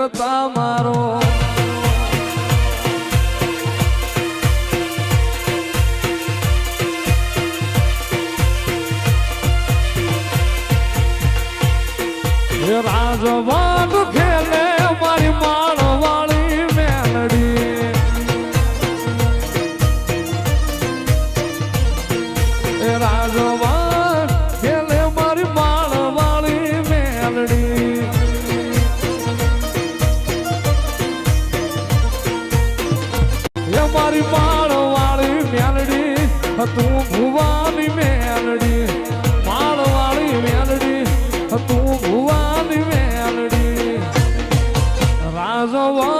કરતા મારો રાજવાટ ખેલે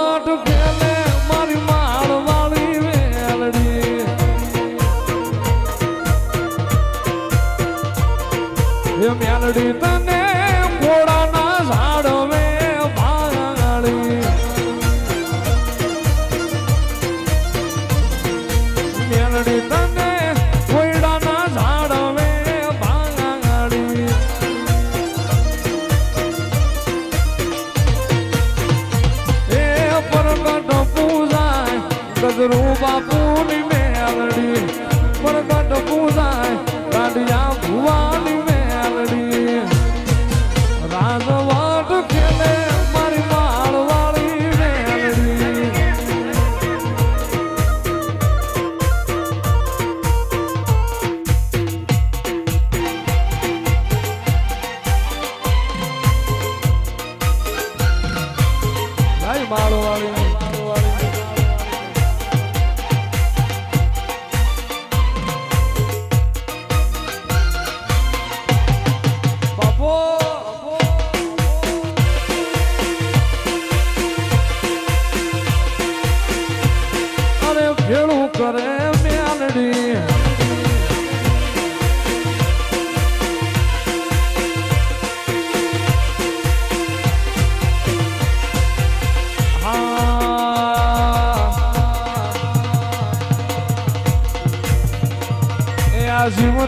ગજરું બાપુની મેલડી પરગટ પૂજાય કાઢિયા ભુવાની મેલડી. રાજવાટ ખેલે મારી માળવાળી મેલડી. માળવાળી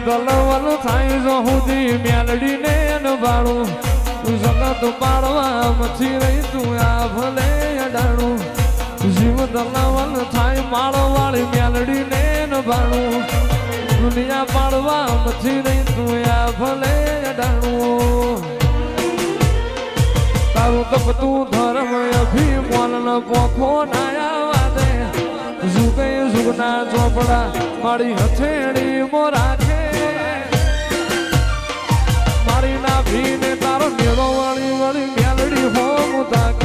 દલવલ થાય જો સુધી મેલડી ને અનબાળું તું જગત પાડવા મચી રહી, તું આ ભલે અડાણું. જીવ દલવલ થાય, માળવાળી મેલડી ને અનબાળું દુનિયા પાડવા મચી રહી, તું આ ભલે અડાણું. તારું તપ તું ધર્મ અભિમાન પોખો નાયા વાદે. જુગે જુગના ચોપડા મારી હથેળી મારી ભીને તારો મેળો વાળી વાળી મેલડી હોમ તાકે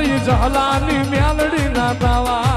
મારી જહલાની મ્યાલડી ના તાવા.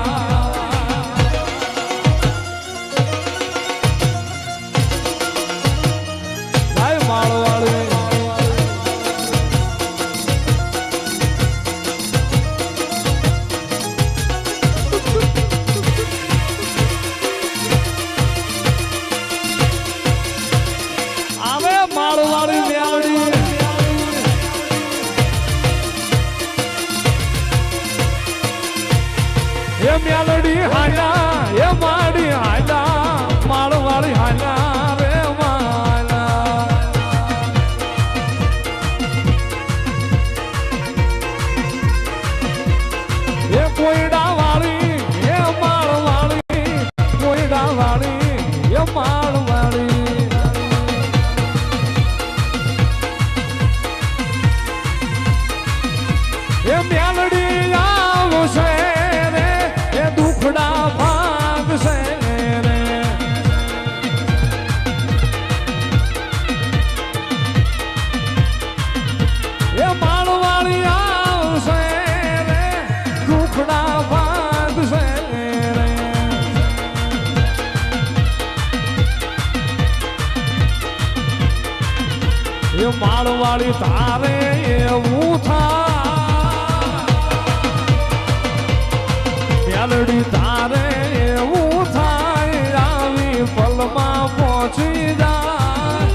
me alone. માળવાળી તારે એવું થાય. મેલડી તારે એવું થાય, આવી પલમાં પહોંચી જાય.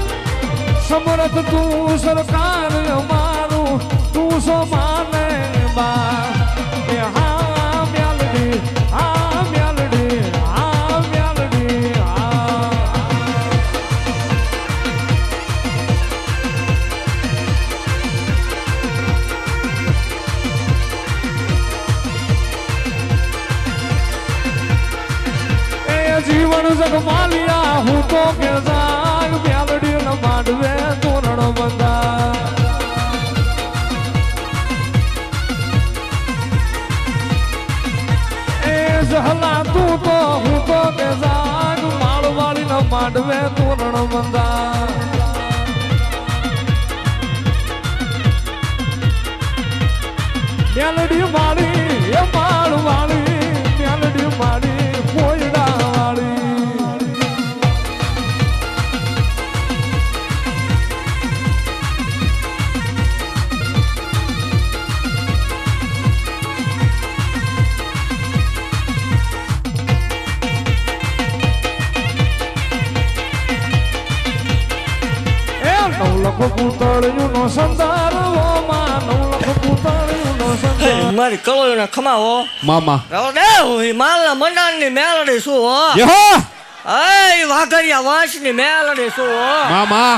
સમરથ તું સરકાર મારું, તું સો માને બા માંડવે તોરણ બંધા મેલડી માળી નવલખ પૂતળિયું નો સંદાર ઓ માં નવલખ પૂતળિયું નો સંતાર. મારી કળોના ખમાવો. મામા. દેવ માલના મંડાણની મેલડી શું હો. યહો! અય વાઘરિયા વાંસની મેલડી શું હો. મામા.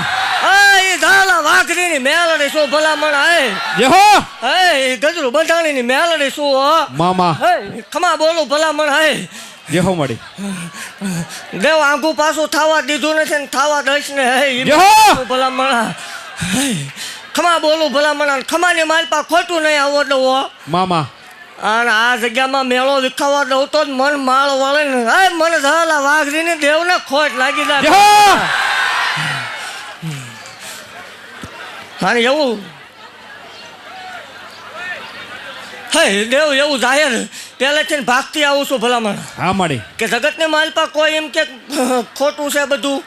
અય ધાલા વાઘરીની મેલડી શું ભલામણ અય યહો! અય ગજરું બંધાણીની મેલડી શું હો. મામા. ખમા બોલું ભલામણ એ યહો મળી. દેવ આંગુ પાછું થાવા દીધું નથી ને થાવા દઈશ ને હે ઈ ખમા બોલું ભલામણ. હે, ખમા બોલું મારી ખમાની માલપા ખોટું નહીં આવો હો. મામા. અને આ જગ્યામાં મેળો વિખાવા દઉં તો મન માળ વળે ને હે મને ધાલા વાઘરીને દેવને ખોટ લાગી જાય! અને એવું હે દેવ એવું જાહેર પહેલેથી ને ભાગતી આવું છું ભલામણ. હા મળી કે જગતની માલપા કોઈ એમ કે ખોટું છે બધું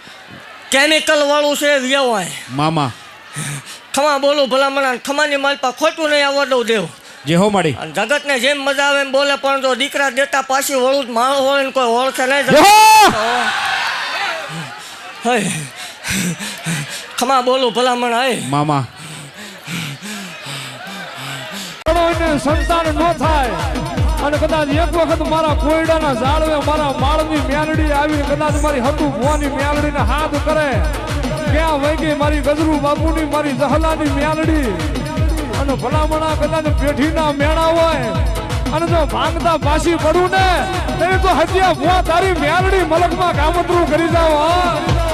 કેમિકલ વાળું છે વ્યવહાર મામા. ખમા બોલું ભલામણ અને ખમાની માલપા ખોટું નહીં આવવા દઉં દેવ. યહો મળી અને જગતને જેમ મજા આવે એમ બોલે પણ જો દીકરા દેતા પાછી વળું માળો હોય ને કોઈ ઓળખે નહીં જગત. ખમા બોલું ભલામણ હે મામા. સંતાન ન થાય. અને કદાચ એક વખત મારા કોયડાના ઝાડવે મારા માળની મેલડી આવી કદાચ મારી હતું ભુવાની મેલડીને હાથ કરે. ક્યાં વહી મારી ગજરુ બાપુની, મારી જહલાની મેલડી અને ભલામણા કદાચ પેઢીના મેળા હોય. અને જો ભાંગતા પાછી પડું ને, તો હજી આ ભુવા તારી મેલડી મલકમાં કામતરું કરી જાવ હા.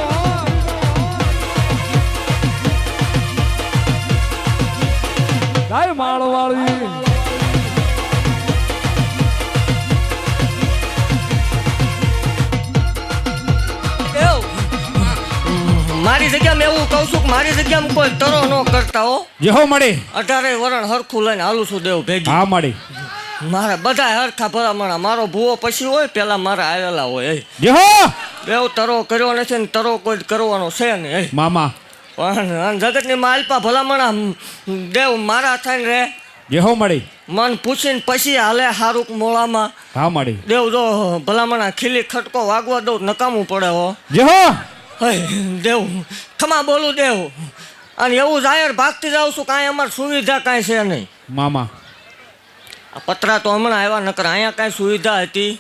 કહું છું કે મારી જગ્યામાં કોઈ તરો ન કરતા હો. યહો મળી અઢારે વરણ હરખું લઈને હાલું છું દેવ ભેગી. હા મળી મારા બધા હરખા ભલામણા. મારો ભૂવો પછી હોય પેલા મારા આવેલા હોય એ યહો દેવ તરો કર્યો નથી ને તરો કોઈ કરવાનો છે ને એ મામા. પણ જગતની માલપા ભલામણા દેવ મારા થઈને રે. યહો મળી મન પૂછીને પછી હાલે હારું મોળામાં. હા મળી દેવ જો ભલામણા ખીલી ખટકો વાગવા દઉં નકામું પડે હો. હય દેવ ખમા બોલું દેવ. અને એવું જાહેર ભાગતી જાઉં છું કાંઈ અમારી સુવિધા કાંઈ છે નહીં. મામા. આ પતરા તો હમણાં આવ્યા નકર અહીંયા કાંઈ સુવિધા હતી.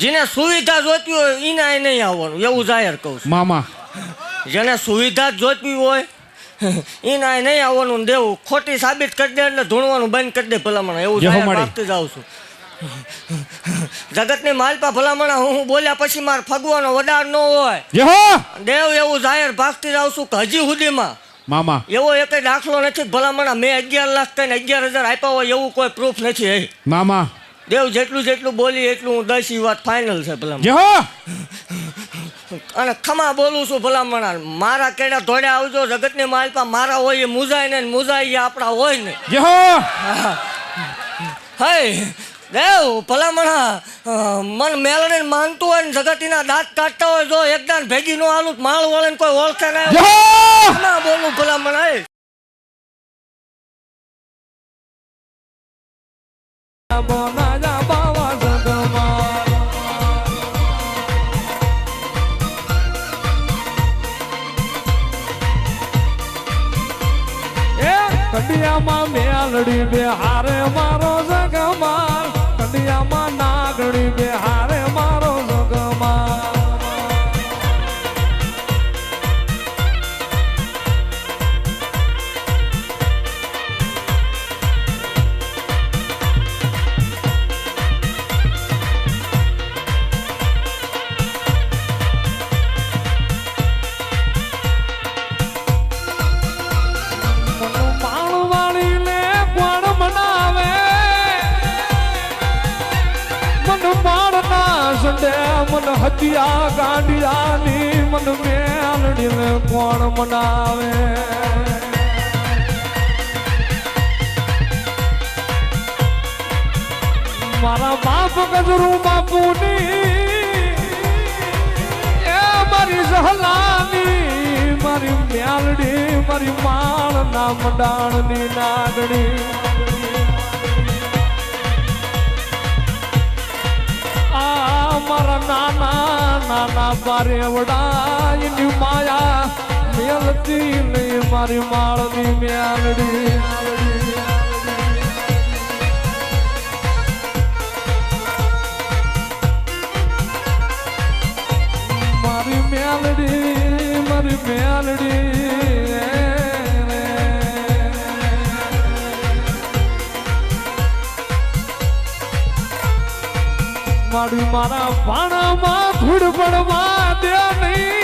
જેને સુવિધા જોઈતી હોય એને અહીં નહીં આવવાનું એવું જાહેર કહું છું. મામા. જેને સુવિધા જ જોઈતી હોય એને અહીં નહીં આવવાનું દેવું ખોટી સાબિત કરી દે એટલે ધૂણવાનું બંધ કરી દે ભલામણ. એવું જહો જાહેર. ભાગતી જાઉં છું. જગતની માલપા ભલામણા હું હું બોલ્યા પછી માર ફગવાનો વડાર ન હોય. દેવ એવું જાહેર ભાગતી જાઉં છું કે હજી સુધીમાં. મામા. એવો એક દાખલો નથી ભલામણા. મેં અગિયાર લાખ કઈ અગિયાર હજાર આપ્યા હોય એવું કોઈ પ્રૂફ નથી મામા. દેવ જેટલું જેટલું બોલી એટલું હું દસ વાત ફાઇનલ છે ભલામણ. અને ખમા બોલું છું ભલામણા. મારા કેડા ધોડે આવજો જગતની માલપા મારા હોય એ મુજાય ને મુજાય એ આપણા હોય ને. હે! દેવ ભલામણા મન મેલને માનતું હોય ને જગતીના દાંત કાઢતા હોય જો એકદાન ભેગી નો આલું માળ વળે ને કોઈ ઓળખે ના ના બોલું ભલામણા એ. બનાયા મનાવે. મારા બાપ ગજરું બાપુની, એ મારી સહલાની મારી મ્યાલડી, મારી માળ ના મંડાણની નાગડી મારા નાના નાના પારેવડા એની માયા મેલતી નહીં, મારી માળની મ્યાલડી મારી મ્યાલડી મારી મ્યાલડી મારી મારા ભાણામાં ધૂળ પડવા દે નહીં.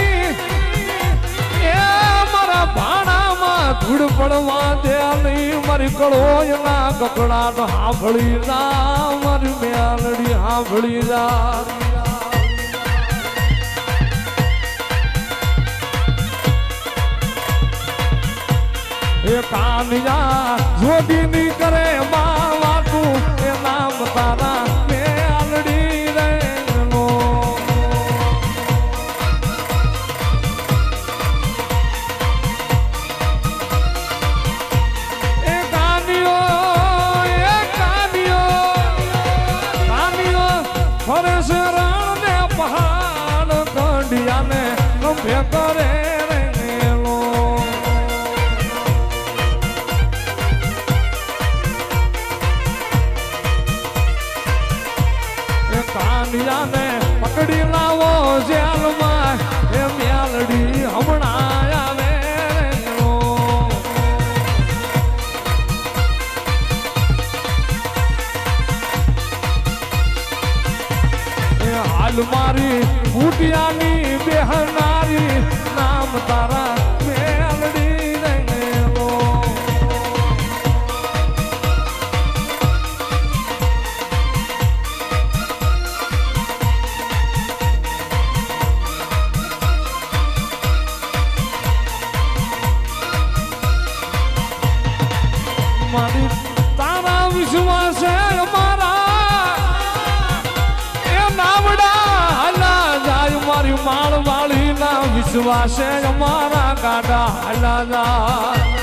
ધૂળ પડવા દે નહીં. મારી કળોયના કકડાટ હાંભળી રા મારી મ્યાલડી હાંભળી રા એ કાનિયા જોડીની કરે માં વાતું. એ નામ તારા não perdoarei મારી કાઢા વાળી